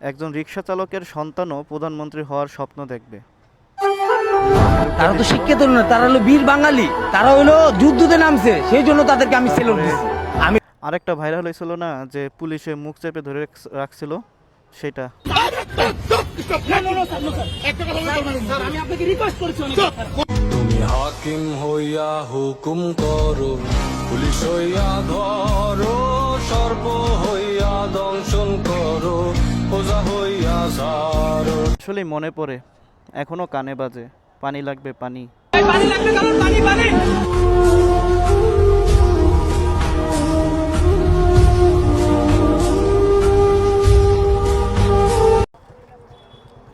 একজন রিক্সা চালকের সন্তানও প্রধানমন্ত্রী হওয়ার স্বপ্ন দেখবে। তারা তো শিক্ষিত না তারা হলো বীর বাঙালি তারা হলো যুদ্ধতে নামছে সেই জন্য তাদেরকে আমি সেলুট দিচ্ছি আমি আরেকটা ভাইরাল হয়েছিল না যে পুলিশে মুখ চেপে ধরে রাখছিল? সেটা। তুমি হাকিম হইয়া হুকুম করো পুলিশ হইয়া ধরো সর্ব হইয়া সারো মনে পড়ে এখনও কানে বাজে পানি লাগবে পানি।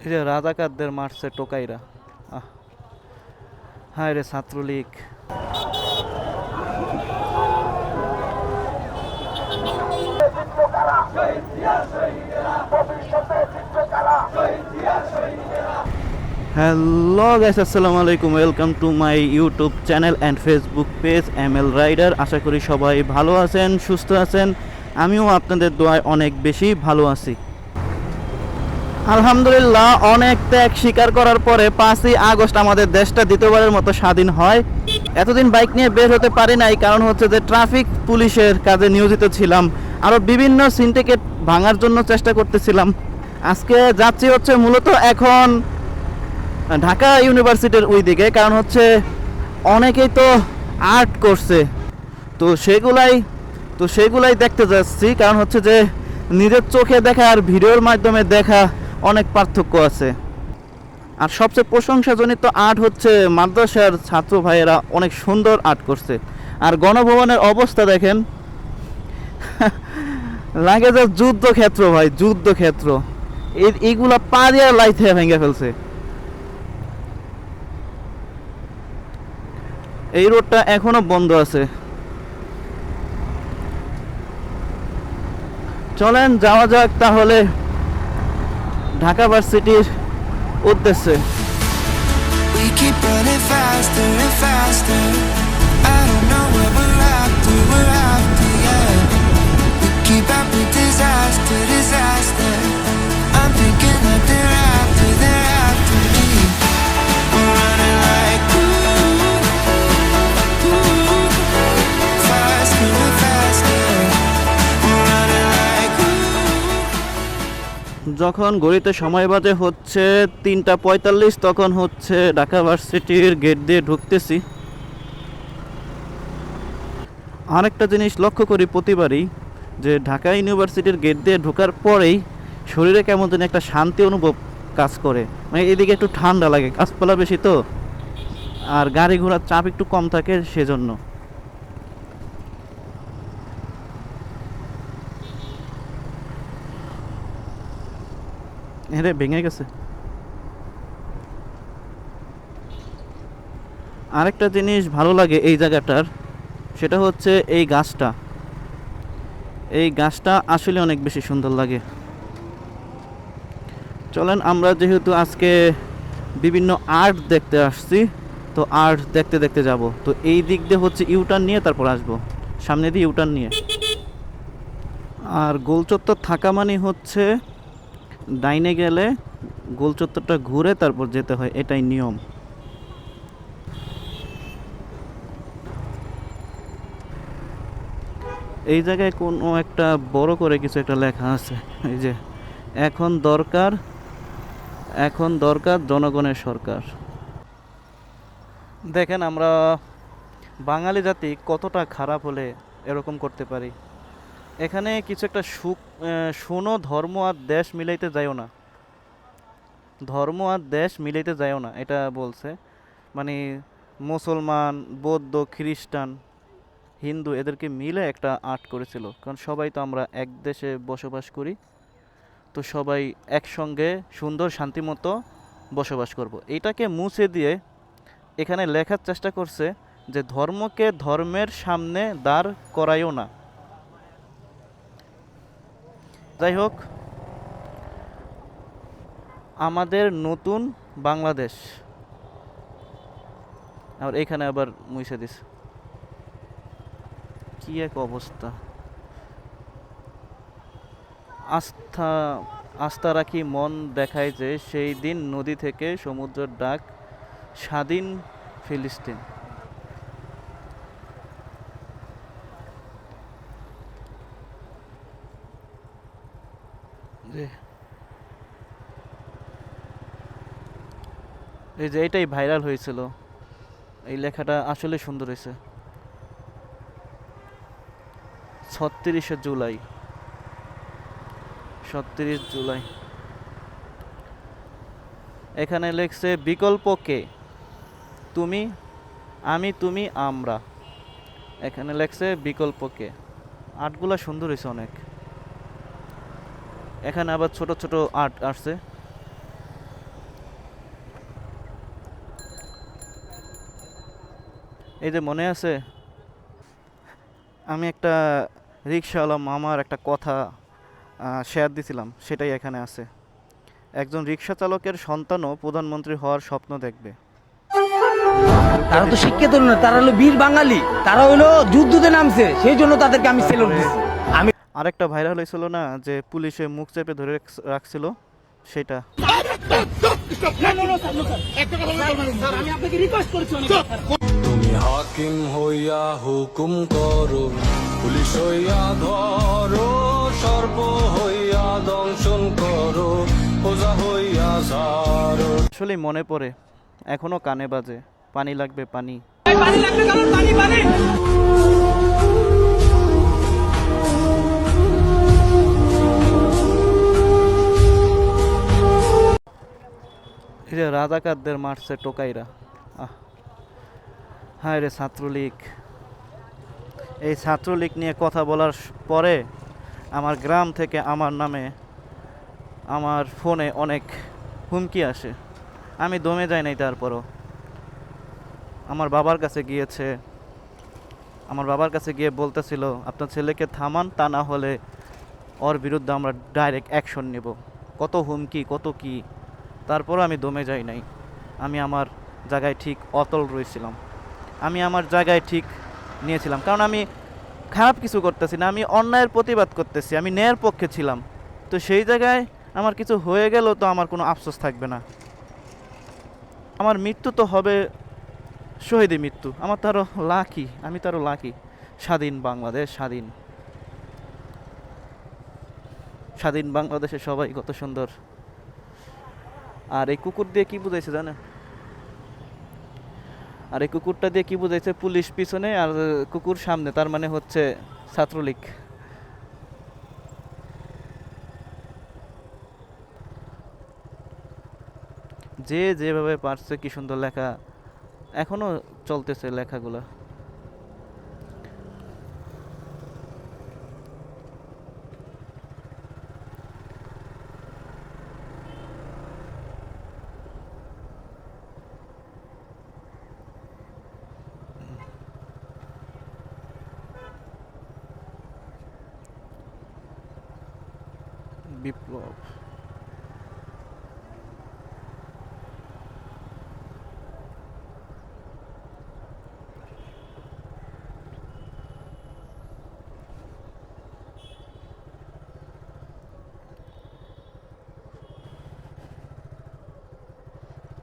এই যে রাজাকারদের মারছে টোকাইরা। আহ হায় রে ছাত্রলীগ। হ্যালো গাইস আসসালামু আলাইকুম welcome to my YouTube channel and Facebook page M L Rider আশা করি সবাই ভালো আছেন, সুস্থ আছেন। আমিও আপনাদের দোয়ায় অনেক বেশি ভালো আছি। আলহামদুলিল্লাহ, অনেক ত্যাগ স্বীকার করার পরে পাঁচই আগস্ট আমাদের দেশটা দ্বিতীয়বারের মতো স্বাধীন হয়। এতদিন বাইক নিয়ে বের হতে পারি নাই, কারণ হচ্ছে যে ট্রাফিক পুলিশের কাজে নিয়োজিত ছিলাম। আরও বিভিন্ন সিন্ডিকেট ভাঙার জন্য চেষ্টা করতেছিলাম। আজকে যাচ্ছি হচ্ছে মূলত এখন ঢাকা ইউনিভার্সিটির ওই দিকে কারণ হচ্ছে অনেকেই তো আর্ট করছে। তো সেগুলাই তো সেগুলাই দেখতে যাচ্ছি, কারণ হচ্ছে যে নিজের চোখে দেখা আর ভিডিওর মাধ্যমে দেখা অনেক পার্থক্য আছে। আর সবচেয়ে প্রশংসাজনিত আর্ট হচ্ছে মাদ্রাসার ছাত্র ভাইয়েরা অনেক সুন্দর আর্ট করছে। আর গণভবনের অবস্থা দেখেন। লাগে যে যুদ্ধক্ষেত্র ভাই, যুদ্ধক্ষেত্র। এইগুলা পা দিয়ে লাইতে ভেঙে ফেলছে। এই রোডটা এখনও বন্ধ আছে। চলেন, যাওয়া যাক তাহলে ঢাকা ভার্সিটির উদ্দেশ্যে। We keep running faster and faster. যখন ঘড়িতে সময় বাজে হচ্ছে তিনটা পঁয়তাল্লিশ, তখন হচ্ছে ঢাকা ভার্সিটির গেট দিয়ে ঢুকতেছি। আরেকটা জিনিস লক্ষ্য করি প্রতিবারই, যে ঢাকা ইউনিভার্সিটির গেট দিয়ে ঢোকার পরেই শরীরে কেমন যেন একটা শান্তি অনুভব কাজ করে। মানে এদিকে একটু ঠান্ডা লাগে, গাছপালা বেশি তো, আর গাড়ি ঘোড়ার চাপ একটু কম থাকে সেজন্য। এরে ভেঙে গেছে। আরেকটা জিনিস ভালো লাগে এই জায়গাটার, সেটা হচ্ছে এই গাছটা। এই গাছটা আসলে অনেক বেশি সুন্দর লাগে। চলেন আমরা যেহেতু আজকে বিভিন্ন আর্ট দেখতে আসছি, তো আর্ট দেখতে দেখতে যাব। তো এই দিক দিয়ে হচ্ছে ইউটার্ন নিয়ে তারপর আসব। সামনে দিয়ে ইউটার্ন নিয়ে। আর গোলচত্বর থাকা মানে হচ্ছে ডাইনে গেলে গোল চত্বরটা ঘুরে তারপর যেতে হয়, এটাই নিয়ম। এই জায়গায় কোনো একটা বড় করে কিছু একটা লেখা আছে। এই যে, এখন দরকার এখন দরকার জনগণের সরকার। দেখেন আমরা বাঙালি জাতি কতটা খারাপ হলে এরকম করতে পারি। এখানে কিছু একটা সুখ শোনো, ধর্ম আর দেশ মিলাইতে যাইও না। ধর্ম আর দেশ মিলাইতে যাইও না, এটা বলছে। মানে মুসলমান, বৌদ্ধ, খ্রিস্টান, হিন্দু এদেরকে মিলে একটা আর্ট করেছিল। কারণ সবাই তো আমরা এক দেশে বসবাস করি, তো সবাই একসঙ্গে সুন্দর, শান্তিমতো বসবাস করব। এটাকে মুছে দিয়ে এখানে লেখার চেষ্টা করছে যে ধর্মকে ধর্মের সামনে দাঁড় করাইও না। যাই হোক, আমাদের নতুন বাংলাদেশ। আর এখানে আবার মুছে দিস কি এক অবস্থা। আস্থা আস্থা রাখি মন দেখায় যে সেই দিন নদী থেকে সমুদ্রের ডাক স্বাধীন ফিলিস্তিন। যে এই যে এটাই ভাইরাল হয়েছিল। এই লেখাটা আসলে সুন্দর হয়েছে। ছত্রিশে জুলাই। ছত্রিশ জুলাই। এখানে লেখছে, বিকল্প কে? তুমি, আমি, তুমি, আমরা। এখানে লেখছে, বিকল্প কে? আর্টগুলা সুন্দর হয়েছে অনেক। এখানে আবার ছোট ছোট আর্ট আসছে। এই যে মনে আছে? আমি একটা রিক্সাওয়ালা মামার একটা কথা শেয়ার দিছিলাম, সেটাই এখানে আছে। একজন রিক্সা চালকের সন্তানও প্রধানমন্ত্রী হওয়ার স্বপ্ন দেখবে। তারা তো শিক্ষিত না, তারা হলো বীর বাঙালি, তারা হলো যুদ্ধতে নামছে, সেই জন্য তাদেরকে আমি সেলুট দিচ্ছি আরেকটা ভাইরাল হয়েছিল না যে পুলিশে মুখ চেপে ধরে রাখছিল? সেটা তুমি হাকিম হইয়া হুকুম করো পুলিশ হইয়া ধরো সর্ব হইয়া দংশন করো ওজা হইয়া সারো আসলেই মনে পড়ে এখনও কানে বাজে পানি লাগবে পানি। এই যে রাজাকারদের মারছে টোকাইরা। হায় রে ছাত্রলীগ। এই ছাত্রলীগ নিয়ে কথা বলার পরে আমার গ্রাম থেকে আমার নামে আমার ফোনে অনেক হুমকি আসে। আমি দমে যাই নাই তারপরও। আমার বাবার কাছে গিয়েছে। আমার বাবার কাছে গিয়ে বলতেছিল, আপনার ছেলেকে থামান, তা না হলে ওর বিরুদ্ধে আমরা ডাইরেক্ট অ্যাকশন নেব। কত হুমকি, কত কি? তারপরও আমি দমে যাই নাই। আমি আমার জায়গায় ঠিক অতল রয়েছিলাম। আমি আমার জায়গায় ঠিক নিয়েছিলাম। কারণ আমি খারাপ কিছু করতেছি না, আমি অন্যায়ের প্রতিবাদ করতেছি, আমি ন্যায়ের পক্ষে ছিলাম। তো সেই জায়গায় আমার কিছু হয়ে গেল তো আমার কোনো আফসোস থাকবে না। আমার মৃত্যু তো হবে শহীদি মৃত্যু। আমার তো আরও লাকি, আমি তো আরও লাকি। স্বাধীন বাংলাদেশ, স্বাধীন। স্বাধীন বাংলাদেশে সবাই কত সুন্দর। আর এই কুকুর দিয়ে কি বুঝাইছে জানে? আর এই কুকুরটা দিয়ে কি বুঝাইছে? পুলিশ পিছনে আর কুকুর সামনে, তার মানে হচ্ছে ছাত্রলীগ। যে যেভাবে পারছে, কি সুন্দর লেখা এখনও চলতেছে লেখাগুলো।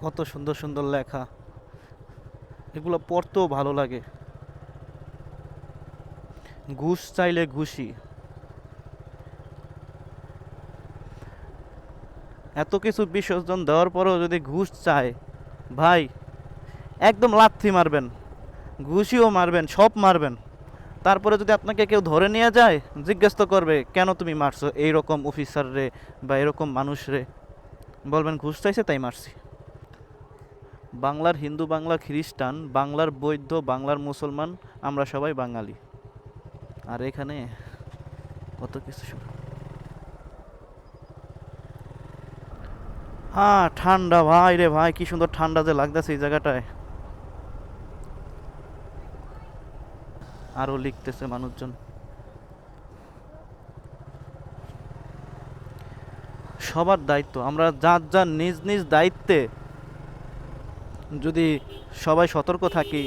কত সুন্দর সুন্দর লেখা। এগুলো পড়তেও ভালো লাগে। ঘুষ চাইলে ঘুষি। এত কিছু বিসর্জন দেওয়ার পরেও যদি ঘুষ চায়, ভাই, একদম লাথি মারবেন, ঘুষিও মারবেন, সব মারবেন। তারপরে যদি আপনাকে কেউ ধরে নিয়ে যায়, জিজ্ঞেস তো করবে, কেন তুমি মারছো? এইরকম অফিসার রে বা এরকম মানুষ রে। বলবেন, ঘুষ চাইছে, তাই মারছি। বাংলার হিন্দু, বাংলা খ্রিস্টান, বাংলার বৌদ্ধ, বাংলার মুসলমান, আমরা সবাই বাঙালি। আর এখানে কত কিছু হ্যাঁ ঠান্ডা ভাই রে ভাই, কি সুন্দর ঠান্ডা যে লাগতেছে এই জায়গাটায়। আরও লিখতেছে মানুষজন। সবার দায়িত্ব, আমরা যার যার নিজ নিজ দায়িত্বে যদি সবাই সতর্ক থাকি,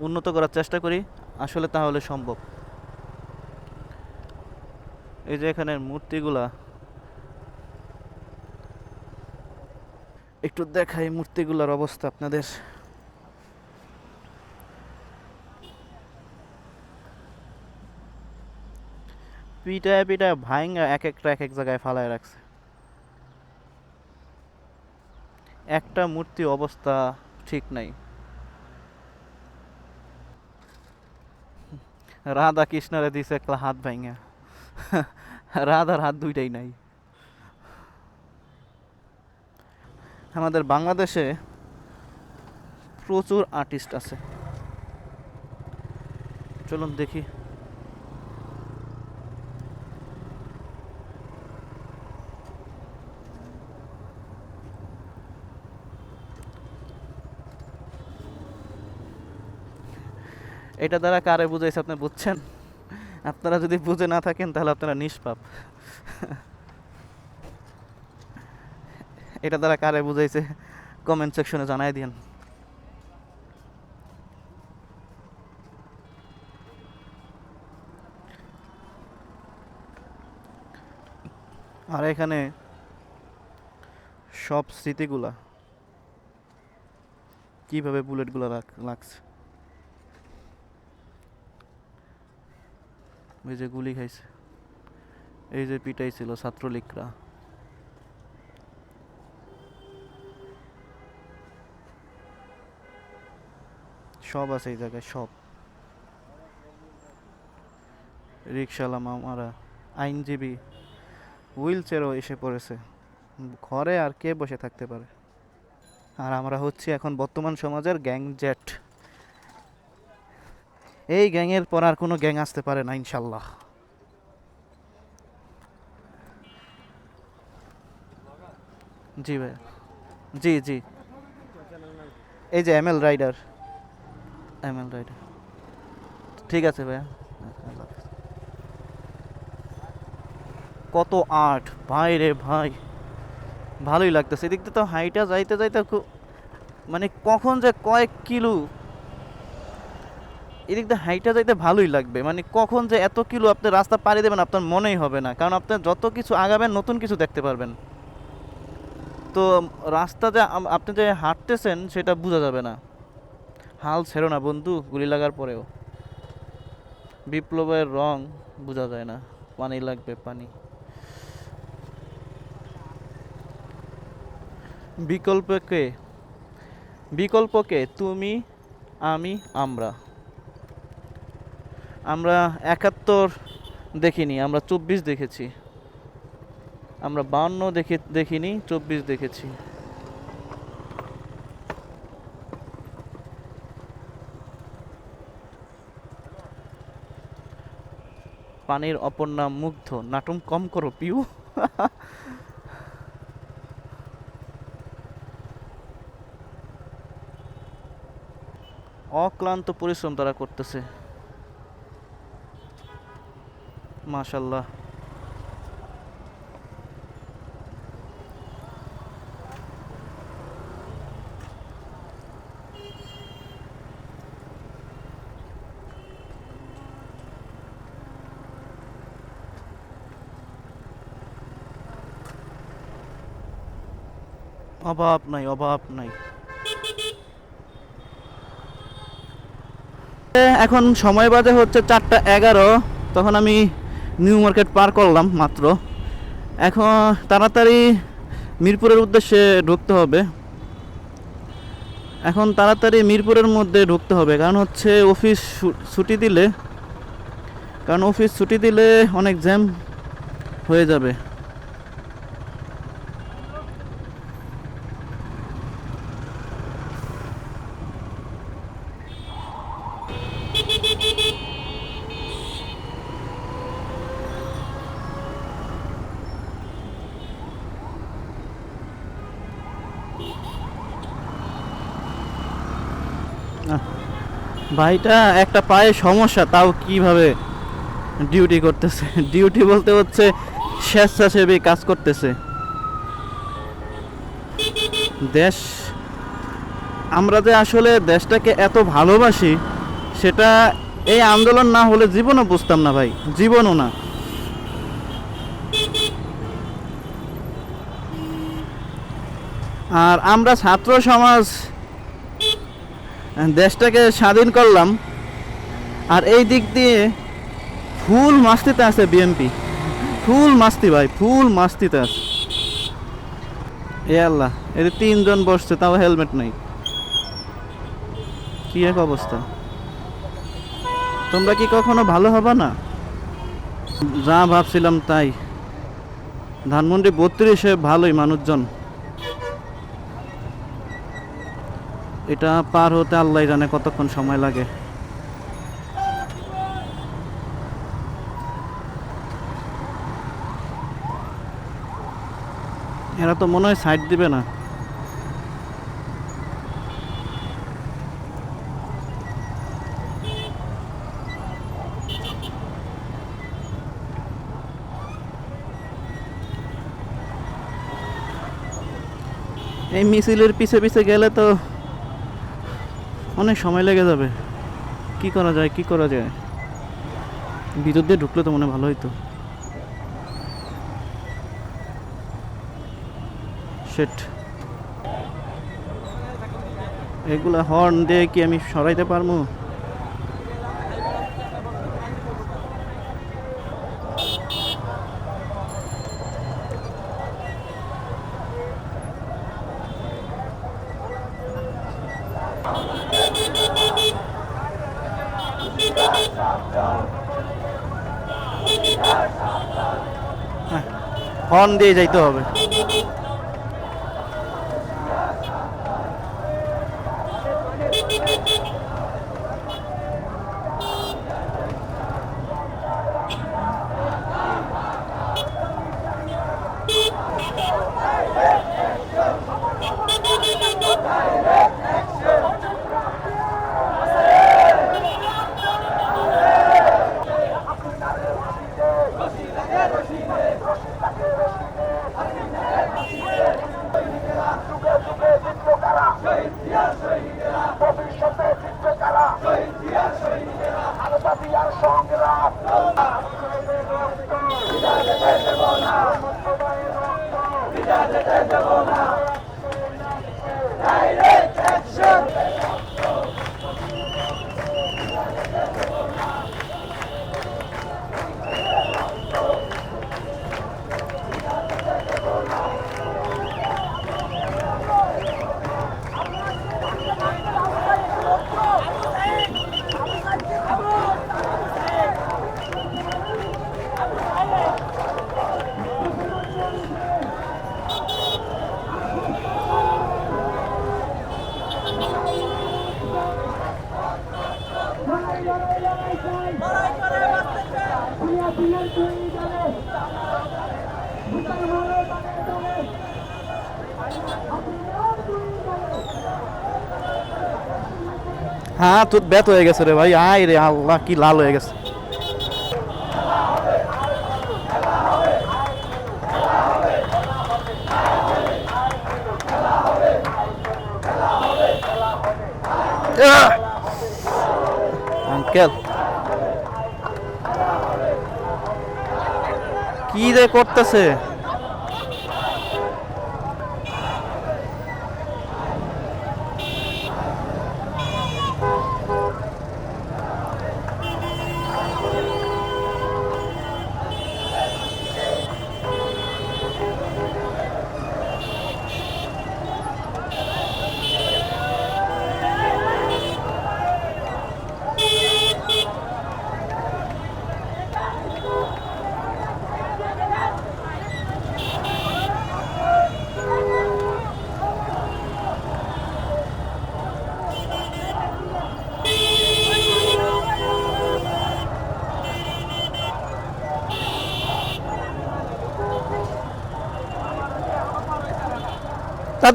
উন্নত করার চেষ্টা করি, আসলে তাহলে সম্ভব। এই যে এখানের মূর্তিগুলা। একটু দেখাই মূর্তিগুলার অবস্থা আপনাদের। পিটায় পিটায় ভাইঙ্গা এক একটা এক এক জায়গায় ফালায় রাখছে। একটা মূর্তি অবস্থা ঠিক নাই। রাধা কৃষ্ণরে দিছে একটা হাত ভাইঙ্গা রাধার হাত দুইটাই নাই। আমাদের বাংলাদেশে প্রচুর আর্টিস্ট আছে। চলুন দেখি। এটা দ্বারা কারে বুঝাইছে আপনি বুঝছেন? আপনারা যদি বুঝে না থাকেন, তাহলে আপনারা নিষ্পাপ। এটা দ্বারা কারে বুঝাইছে? কমেন্ট সেকশনে জানাই দিন আর এখানে সব স্মৃতিগুলা কীভাবে বুলেটগুলো লাগছে? ওই যে গুলি খাইছে। এই যে পিটাইছিল ছাত্রলীগরা। সব আছে এই জায়গায়, সব। রিক্সাওয়ালা মামারা, আইনজীবী হুইল চেয়ারও এসে পড়েছে। ঘরে আর কে বসে থাকতে পারে? আর আমরা হচ্ছি এখন বর্তমান সমাজের গ্যাং জেট। এই গ্যাংয়ের পর আর কোনো গ্যাং আসতে পারে না, ইনশাল্লাহ। জি ভাই জি জি। এই যে M L Rider M L Rider ঠিক আছে ভাইয়া। কত আর্ট ভাই রে ভাই। ভালোই লাগতেছে। এদিক তো হাইটা যাইতে যাইতে খুব মানে কখন যে কয়েক কিলো এদিক দিয়ে হাইটা যাইতে ভালোই লাগবে। মানে কখন যে এত কিলো আপনি রাস্তা পাড়ি দেবেন আপনার মনেই হবে না। কারণ আপনি যত কিছু আগাবেন, নতুন কিছু দেখতে পারবেন। তো রাস্তা যে আপনি যে হাঁটতেছেন, সেটা বোঝা যাবে না। হাল ছেড়ো না বন্ধু, গুলি লাগার পরেও। বিপ্লবের রং বোঝা যায় না। পানি লাগবে, পানি। বিকল্পকে বিকল্পকে তুমি, আমি, আমরা। আমরা একাত্তর দেখিনি, আমরা চব্বিশ দেখেছি। আমরা বান্ন দেখে, দেখিনি, চব্বিশ দেখেছি। পানির অপর নাম মুগ্ধ, নাটম কম করো, পিউ। অক্লান্ত পরিশ্রম তারা করতেছে। মাশাল্লাহ অভাব নাই অভাব নাই। এখন সময় বাজে হচ্ছে চারটা এগারো তখন আমি নিউ মার্কেট পার করলাম মাত্র। এখন তাড়াতাড়ি মিরপুরের উদ্দেশ্যে ঢুকতে হবে। এখন তাড়াতাড়ি মিরপুরের মধ্যে ঢুকতে হবে, কারণ হচ্ছে অফিস ছুটি দিলে, কারণ অফিস ছুটি দিলে অনেক জ্যাম হয়ে যাবে। ভাইটা একটা পায়ে সমস্যা, তাও কীভাবে ডিউটি করতেছে? ডিউটি বলতে হচ্ছে স্বেচ্ছাসেবী কাজ করতেছে। দেশ, আমরা যে আসলে দেশটাকে এত ভালোবাসি, সেটা এই আন্দোলন না হলে জীবনও বুঝতাম না ভাই, জীবনও না। আর আমরা ছাত্র সমাজ দেশটাকে স্বাধীন করলাম। আর এই দিক দিয়ে ফুল মাস্তিতে আছে বিএমপি ফুল মাস্তি ভাই, ফুল মাস্তিতে আছে। এ আল্লাহ এদের তিনজন বসছে, তাও হেলমেট নাই। কি এক অবস্থা? তোমরা কি কখনো ভালো হবে না? যা ভাবছিলাম তাই। ধানমন্ডি বত্রিশে ভালোই মানুষজন। এটা পার হতে আল্লাহ জানে কতক্ষণ সময় লাগে। এরা তো মনে হয় সাইড দিবে না। এই মিছিলের পিছে পিছে গেলে তো অনেক সময় লেগে যাবে। কি করা যায়, কি করা যায়? বিদ্যুৎ দিয়ে ঢুকলে তো মনে ভালো হইতো। সেট এগুলা হর্ন দিয়ে কি আমি সরাইতে পারব? হর্ন দিয়ে যাইতে হবে। হ্যাঁ তোর ব্যথ হয়ে গেছে রে ভাই। আয় রে আল্লাহ, কি লাল হয়ে গেছে। কি রে করতেছে?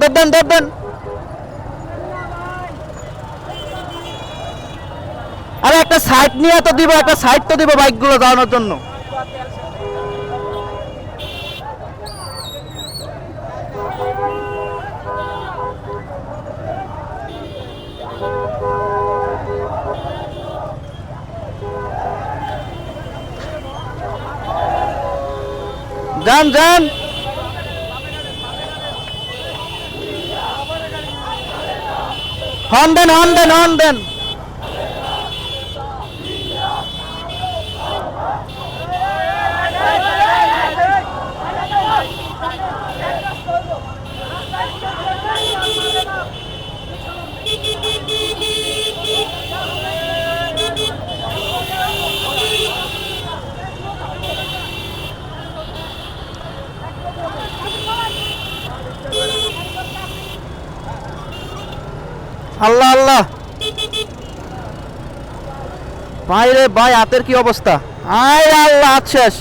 দেন দেন দেন আরে একটা সাইড নিয়ে তো দিব, একটা সাইড তো দিব বাইকগুলো দাঁড়ানোর জন্য। যান যান। হর্ন দেন হর্ন দেন হর্ন দেন আল্লাহ আল্লাহ। ভাই রে ভাই হাতের কি অবস্থা? আয় আল্লাহ হাত শেষ।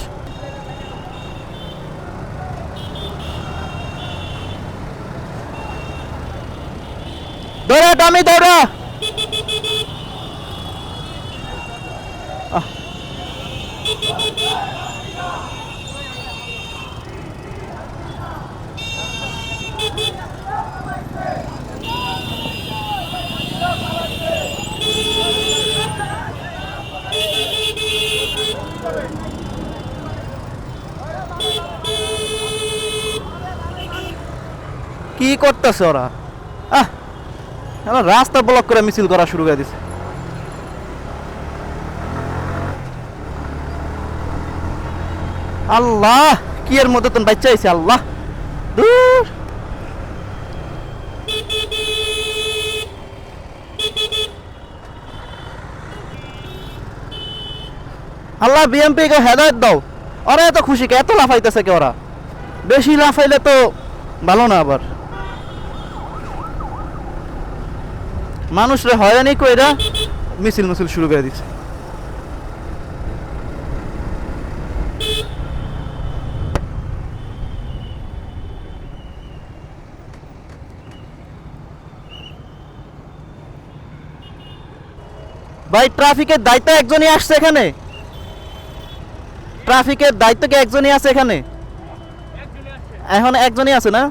কি করতেছে ওরা? আহ রাস্তা ব্লক করে মিছিল করা শুরু করে দিছে। আল্লাহ, কি এর মধ্যে তো বাচ্চা আইছে আল্লাহ? আল্লাহ বিএমপি কে হেদায়ত দাও। ওরা এত খুশি কে? এত লাফাইতেছে কে ওরা? বেশি লাফাইলে তো ভালো না আবার। মানুষরে হয়রানি কইরা মিছিল মিছিল শুরু করে দিচ্ছে ভাই, ট্রাফিকের দায়িত্ব একজনই আসছে এখানে। ট্রাফিকের দায়িত্ব কি একজনই আছে এখানে? এখন একজনই আছে না?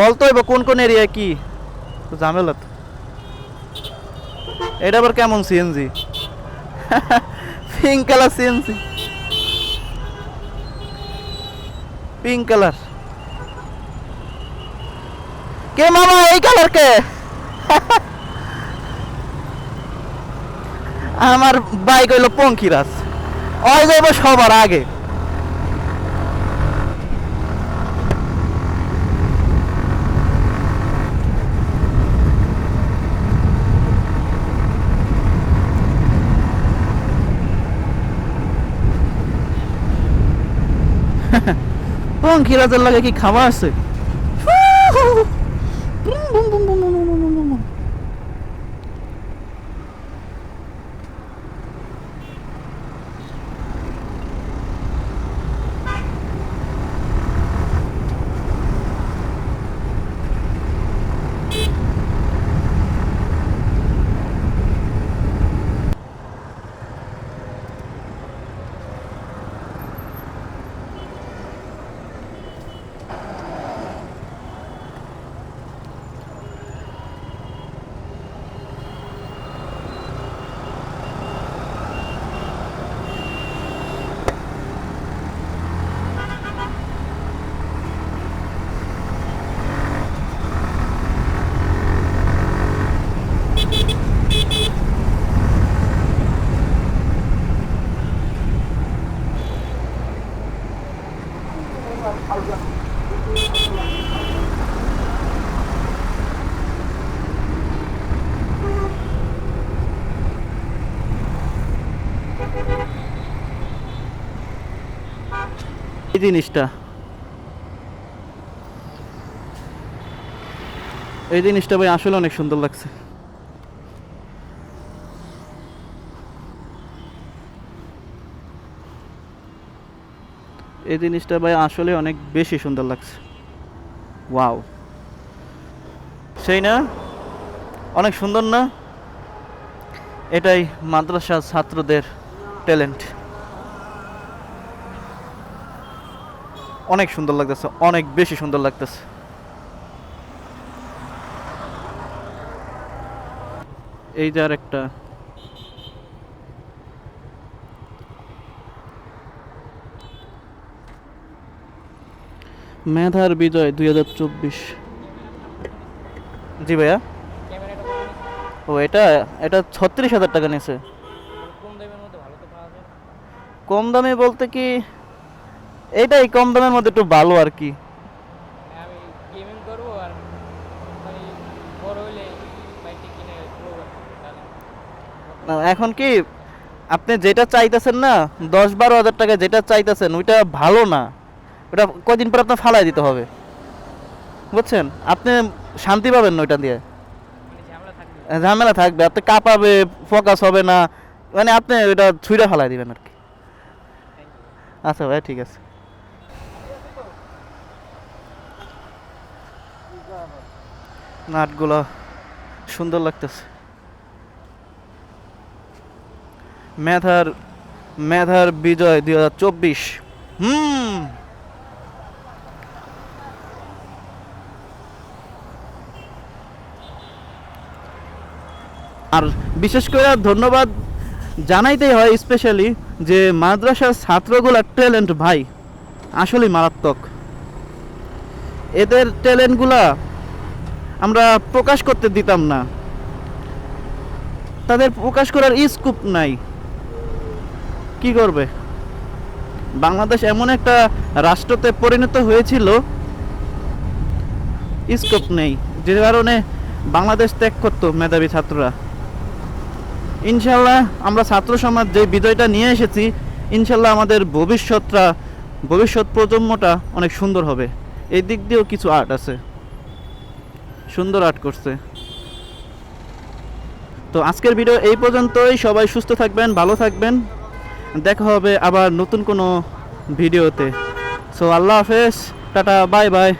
বলতো হইব কোন কোন এরিয়া কি? ঝামেলা তো। এটা আবার কেমন CNG pink colour CNG pink colour কে মামা, এই কালার কে? আমার বাইক হইল পঙ্কিরাজ। ওই যাইব সবার আগে। পঙ্কিরাজের লাগে কি খাওয়া আছে? এই জিনিসটা। এই জিনিসটা ভাই আসলে অনেক সুন্দর লাগছে। এই জিনিসটা ভাই আসলে অনেক বেশি সুন্দর লাগছে। ওয়াও। সেই না? অনেক সুন্দর না? এটাই মাদ্রাসা ছাত্রদের ট্যালেন্ট। অনেক সুন্দর লাগতেছে অনেক বেশি সুন্দর লাগতেছে। এই যে আর একটা মেধার বিজয় দুই হাজার চব্বিশ। জি ভাইয়া। ও এটা এটা ছত্রিশ হাজার টাকা নিয়েছে। কম দামে বলতে কি এইটাই কম দামের মধ্যে একটু ভালো আর কি। আমি গেমিং করব আর মানে বড় হলে বাইকটা কিনে না, এখন কি আপনি যেটা চাইতেছেন না দশ বারো হাজার টাকা যেটা চাইতেছেন ওইটা ভালো না। ওটা কদিন পর আপনার ফালাই দিতে হবে। বুঝছেন? আপনি শান্তি পাবেন না ওইটা দিয়ে। মানে ঝামেলা থাকবে। ঝামেলা থাকবে। আপনি কাঁপাবে ফোকাস হবে না। মানে আপনি ওইটা ছুঁড়ে ফালাই দিবেন আর কি। আচ্ছা ভাই ঠিক আছে। নাটগুলো সুন্দর লাগতেছে। মেধার মেধার বিজয় দুই হাজার চব্বিশ। হুম। আর বিশেষ করে ধন্যবাদ জানাইতেই হয় স্পেশালি যে মাদ্রাসার ছাত্রগুলা ট্যালেন্ট ভাই, আসলেই মারাত্মক। এদের ট্যালেন্টগুলা আমরা প্রকাশ করতে দিতাম না। তাদের প্রকাশ করার স্কোপ নাই। কি করবে? বাংলাদেশ এমন একটা রাষ্ট্রতে পরিণত হয়েছিল স্কোপ নেই, যে কারণে বাংলাদেশ ত্যাগ করতো মেধাবী ছাত্ররা। ইনশাল্লাহ আমরা ছাত্র সমাজ যে বিজয়টা নিয়ে এসেছি ইনশাল্লাহ আমাদের ভবিষ্যৎটা, ভবিষ্যৎ প্রজন্মটা অনেক সুন্দর হবে। এই দিক দিয়েও কিছু আর্ট আছে। সুন্দর আর্ট করছে। তো আজকের ভিডিও এই পর্যন্তই। সবাই সুস্থ থাকবেন, ভালো থাকবেন। দেখা হবে আবার নতুন কোনো ভিডিওতে। সো আল্লাহ হাফেজ, টাটা, বাই বাই।